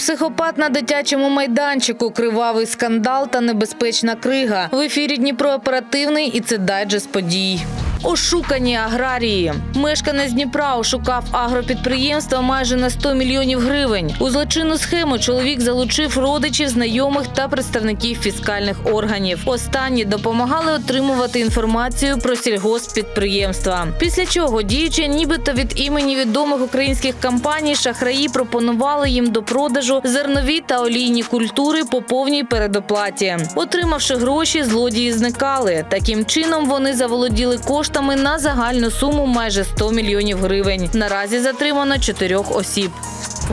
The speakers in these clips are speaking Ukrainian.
Психопат на дитячому майданчику, кривавий скандал та небезпечна крига. В ефірі Дніпро оперативний і це дайджест подій. Ошукані аграрії. Мешканець Дніпра ошукав агропідприємство майже на 100 мільйонів гривень. У злочинну схему чоловік залучив родичів, знайомих та представників фіскальних органів. Останні допомагали отримувати інформацію про сільгосппідприємства. Після чого діючи, нібито від імені відомих українських компаній, шахраї пропонували їм до продажу зернові та олійні культури по повній передоплаті. Отримавши гроші, злодії зникали. Таким чином вони заволоділи коштами на загальну суму майже 100 мільйонів гривень. Наразі затримано чотирьох осіб.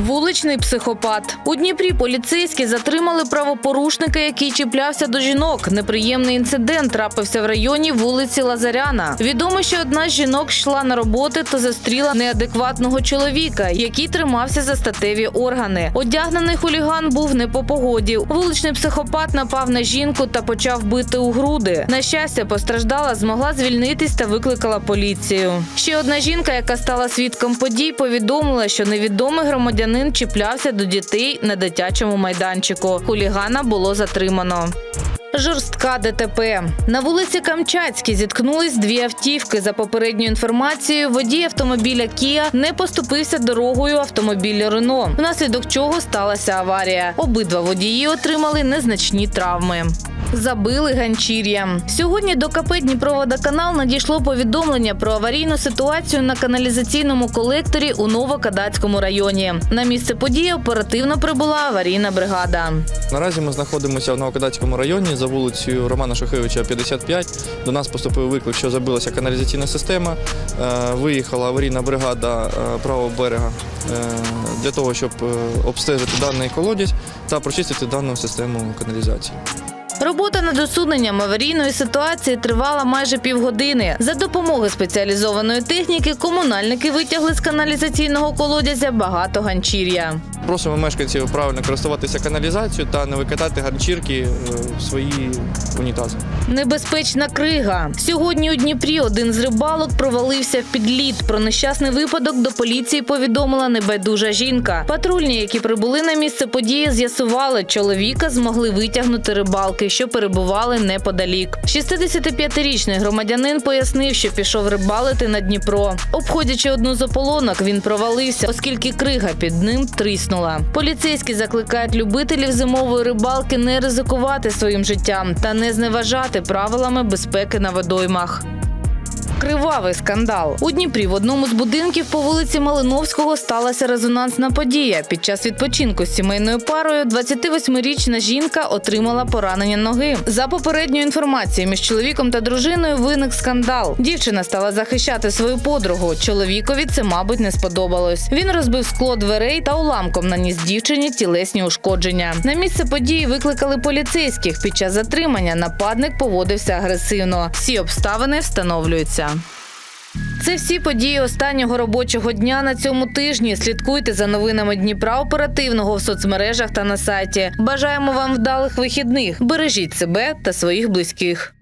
Вуличний психопат у Дніпрі поліцейські затримали правопорушника, який чіплявся до жінок. Неприємний інцидент трапився в районі вулиці Лазаряна. Відомо, що одна з жінок йшла на роботи та зустріла неадекватного чоловіка, який тримався за статеві органи. Одягнений хуліган був не по погоді. Вуличний психопат напав на жінку та почав бити у груди. На щастя, постраждала, змогла звільнитись та викликала поліцію. Ще одна жінка, яка стала свідком подій, повідомила, що невідомий громадянин чіплявся до дітей на дитячому майданчику. Хулігана було затримано. Жорстка ДТП на вулиці Камчатській зіткнулись дві автівки. За попередньою інформацією, водій автомобіля Кія не поступився дорогою автомобіля Рено, внаслідок чого сталася аварія. Обидва водії отримали незначні травми. Забили ганчір'я. Сьогодні до КП Дніпроводоканал надійшло повідомлення про аварійну ситуацію на каналізаційному колекторі у Новокадацькому районі. На місце події оперативно прибула аварійна бригада. Наразі ми знаходимося в Новокадацькому районі за вулицею Романа Шухевича, 55. До нас поступив виклик, що забилася каналізаційна система. Е, Виїхала аварійна бригада е, правого берега е, для того, щоб обстежити даний колодязь та прочистити дану систему каналізації. Робота над усуненням аварійної ситуації тривала майже півгодини. За допомогою спеціалізованої техніки комунальники витягли з каналізаційного колодязя багато ганчір'я. Просимо мешканців правильно користуватися каналізацією та не викидати ганчірки е, в свої унітази. Небезпечна крига. Сьогодні у Дніпрі один з рибалок провалився в підліт. Про нещасний випадок до поліції повідомила небайдужа жінка. Патрульні, які прибули на місце події, з'ясували, чоловіка змогли витягнути рибалки, що перебували неподалік. 65-річний громадянин пояснив, що пішов рибалити на Дніпро. Обходячи одну з ополонок, він провалився, оскільки крига під ним тріснула. Поліцейські закликають любителів зимової рибалки не ризикувати своїм життям та не зневажати правилами безпеки на водоймах. Кривавий скандал у Дніпрі в одному з будинків по вулиці Малиновського сталася резонансна подія. Під час відпочинку з сімейною парою 28-річна жінка отримала поранення ноги. За попередньою інформацією, між чоловіком та дружиною виник скандал. Дівчина стала захищати свою подругу. Чоловікові це, мабуть, не сподобалось. Він розбив скло дверей та уламком наніс дівчині тілесні ушкодження. На місце події викликали поліцейських. Під час затримання нападник поводився агресивно. Всі обставини встановлюються. Це всі події останнього робочого дня на цьому тижні. Слідкуйте за новинами Дніпра оперативного в соцмережах та на сайті. Бажаємо вам вдалих вихідних. Бережіть себе та своїх близьких.